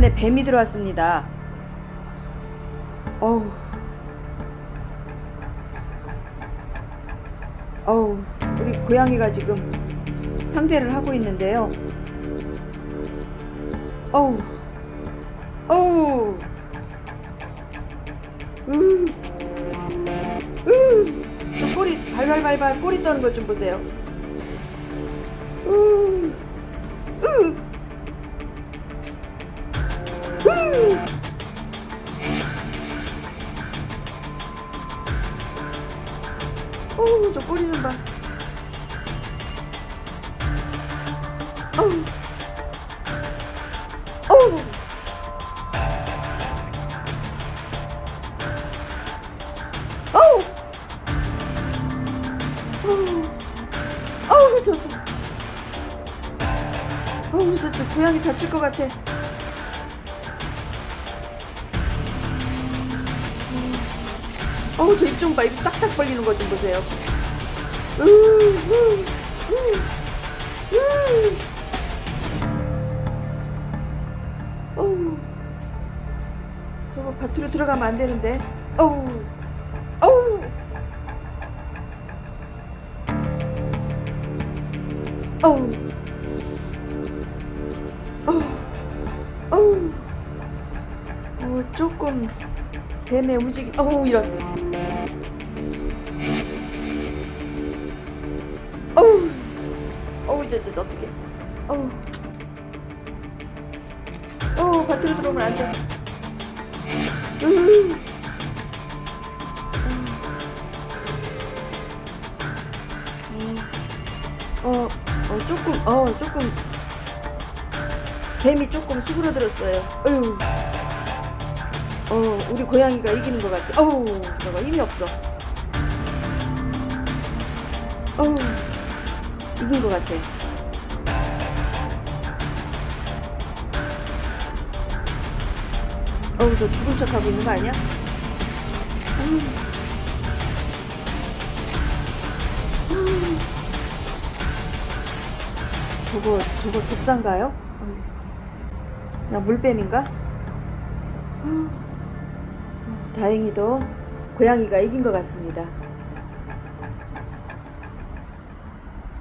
안에 뱀이 들어왔습니다. 어우. 어우, 우리 고양이가 지금 상대를 하고 있는데요. 어우. 어우. 으. 으. 저 꼬리 발발발발 꼬리 떠는 것좀 보세요. 으. 으. 으. 어우, 저 꼬리는 봐. 어우. 어우. 어우. 어우. 어우, 저, 저. 어우, 저, 저, 고양이 다칠 것 같아. 어우, 저 입 좀 봐. 입 딱딱 벌리는 것 좀 보세요. 어우. 저거 밭으로 들어가면 안 되는데. 어우. 어우. 어우. 어우. 어우. 어, 조금 뱀의 움직임. 어우, 이런. 저, 저, 저, 어떡해. 어우. 어우, 밭으로 들어오면 안 돼. 으. 음. 어, 어, 조금, 어, 조금, 뱀이 조금 수그러들었어요. 어휴. 어, 우리 고양이가 이기는 것 같아. 어우, 저거 힘이 없어. 어우, 이긴 것 같아. 어우, 저 죽은 척 하고 있는 거 아니야? 어우. 저거, 저거 독사인가요? 어우. 그냥 물뱀인가? 다행히도 고양이가 이긴 것 같습니다.